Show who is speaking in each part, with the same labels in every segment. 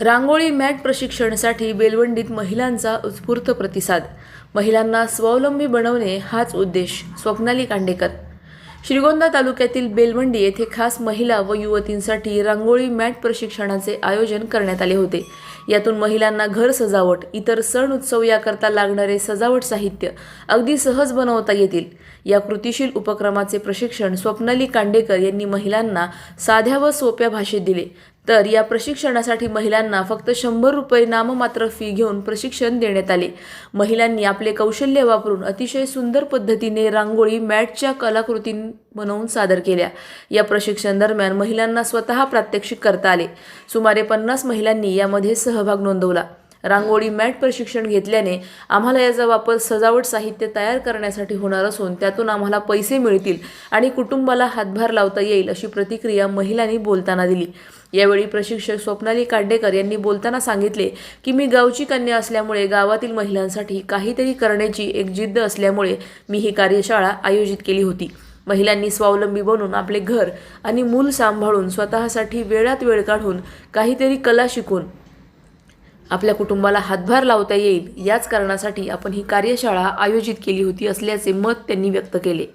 Speaker 1: रांगोळी mat प्रशिक्षणासाठी बेलवंडीत महिलांचा उत्स्फूर्त प्रतिसाद. महिलांना स्वावलंबी बनवणे हाच उद्देश स्वप्नाली कांडेकर. श्रीगोंदा तालुक्यातील बेलवंडी येथे खास महिला व युवतींसाठी रांगोळी मॅट प्रशिक्षणाचे आयोजन करण्यात आले होते. यातून महिलांना घर सजावट इतर सण उत्सव याकरता लागणारे सजावट साहित्य अगदी सहज बनवता येतील. या कृतिशील उपक्रमाचे प्रशिक्षण स्वप्नाली कांडेकर यांनी महिलांना साध्या व सोप्या भाषेत दिले. तर या प्रशिक्षणासाठी महिलांना फक्त शंभर रुपये नाममात्र फी घेऊन प्रशिक्षण देण्यात आले. महिलांनी आपले कौशल्य वापरून अतिशय सुंदर पद्धतीने रांगोळी मॅटच्या कलाकृती बनवून सादर केल्या. या प्रशिक्षण दरम्यान महिलांना स्वतः प्रात्यक्षिक करता आले. सुमारे पन्नास महिलांनी यामध्ये सहभाग नोंदवला. रांगोळी मॅट प्रशिक्षण घेतल्याने आम्हाला याचा वापर सजावट साहित्य तयार करण्यासाठी होणार असून त्यातून आम्हाला पैसे मिळतील आणि कुटुंबाला हातभार लावता येईल अशी प्रतिक्रिया महिलांनी बोलताना दिली. यावेळी प्रशिक्षक स्वप्नाली कांडेकर यांनी बोलताना सांगितले की मी गावची कन्या असल्यामुळे गावातील महिलांसाठी काहीतरी करण्याची एक जिद्द असल्यामुळे मी ही कार्यशाळा आयोजित केली होती. महिलांनी स्वावलंबी बनून आपले घर आणि मूल सांभाळून स्वतःसाठी वेळात वेळ काढून काहीतरी कला शिकून आपल्या कुटुंबाला हातभार लावता येईल याच कारणासाठी आपण ही कार्यशाळा आयोजित केली होती असल्याचे मत त्यांनी व्यक्त केले.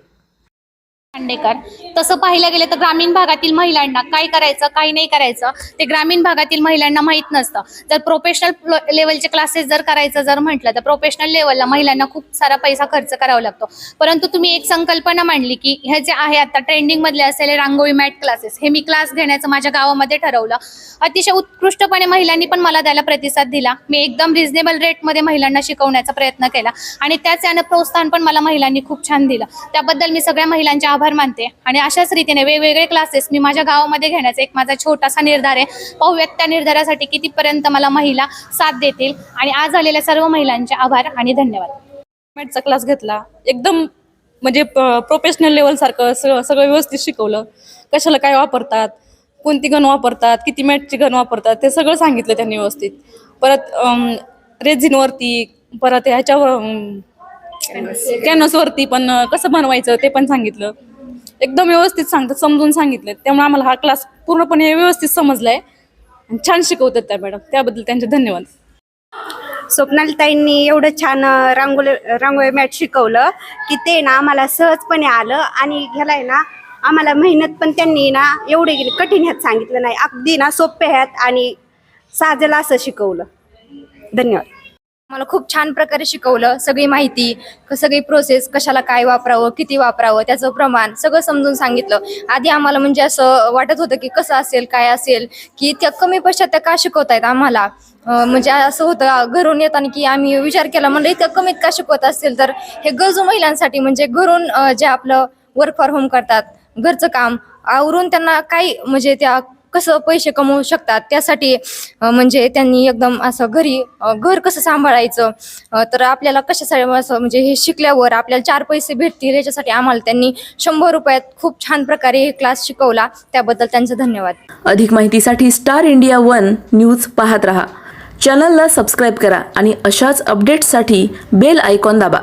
Speaker 2: खांडेकर. तसं पाहायला गेलं तर ग्रामीण भागातील महिलांना काय करायचं काय नाही करायचं ते ग्रामीण भागातील महिलांना माहीत नसतं. जर प्रोफेशनल लेवलचे क्लासेस जर करायचं जर म्हटलं तर प्रोफेशनल लेवलला महिलांना खूप सारा पैसा खर्च करावा लागतो. परंतु तुम्ही एक संकल्पना मांडली की हे जे आहे आता ट्रेंडिंगमधले असलेले रांगोळी मॅट क्लासेस हे मी क्लास घेण्याचं माझ्या गावामध्ये ठरवलं. अतिशय उत्कृष्टपणे महिलांनी पण मला त्याला प्रतिसाद दिला. मी एकदम रिझनेबल रेटमध्ये महिलांना शिकवण्याचा प्रयत्न केला आणि त्याच यानं प्रोत्साहन पण मला महिलांनी खूप छान दिलं. त्याबद्दल मी सगळ्या महिलांच्या आभार मानते. आणि अशाच रीतीने वेगवेगळे क्लासेस मी माझ्या गावामध्ये घेण्याचा एक माझा छोटासा निर्धार आहे. पाहूयात त्या निर्धारासाठी कितीपर्यंत मला महिला साथ देतील? आणि आज झालेल्या सर्व महिलांचे आभार आणि धन्यवाद.
Speaker 3: मॅटचा क्लास घेतला. एकदम म्हणजे प्रोफेशनल लेवल सारखं सगळं सगळं व्यवस्थित शिकवलं. कशाला काय वापरतात? कोणती गण वापरतात? किती मॅटची गण वापरतात? ते सगळं सांगितलं त्यांनी व्यवस्थित. परत रेझिनवरती परत ह्याच्यावर कॅनसवरती पण कसं बनवायचं ते पण सांगितलं. एकदम व्यवस्थित सांगतात समजून सांगितलं त्यामुळे आम्हाला हा क्लास पूर्णपणे व्यवस्थित समजलाय. आणि छान शिकवतात त्या मॅडम त्याबद्दल त्यांचे धन्यवाद.
Speaker 4: स्वप्नालताईंनी एवढं छान रांगोळी रांगोळी मॅट शिकवलं की ते ना आम्हाला सहजपणे आलं आणि ह्याला ना आम्हाला मेहनत पण त्यांनी ना एवढे कठीण ह्यात सांगितलं नाही. अगदी ना सोपे ह्यात आणि साजेला असं शिकवलं. धन्यवाद.
Speaker 2: मला खूप छान प्रकारे शिकवलं. सगळी माहिती सगळी प्रोसेस कशाला काय वापरावं किती वापरावं त्याचं प्रमाण सगळं समजून सांगितलं. आधी आम्हाला म्हणजे असं वाटत होतं की कसं असेल काय असेल की त्या कमी पैशात त्या का शिकवतायत आम्हाला? म्हणजे असं होतं घरून येताना की आम्ही विचार केला म्हणजे इतकं कमीत का शिकवत असेल तर हे गरजू महिलांसाठी म्हणजे घरून जे आपलं वर्क फ्रॉम होम करतात घरचं काम आवरून त्यांना काही म्हणजे त्या कसं पैसे कमवू शकतात त्यासाठी म्हणजे त्यांनी एकदम असं घरी घर कसं सांभाळायचं तर आपल्याला कशासाठी असं म्हणजे हे शिकल्यावर आपल्याला चार पैसे भेटतील याच्यासाठी आम्हाला त्यांनी शंभर रुपयात खूप छान प्रकारे हे क्लास शिकवला. त्याबद्दल त्यांचं धन्यवाद.
Speaker 1: अधिक माहितीसाठी स्टार इंडिया वन न्यूज पाहत रहा. चॅनलला सबस्क्राईब करा आणि अशाच अपडेट्ससाठी बेल आयकॉन दाबा.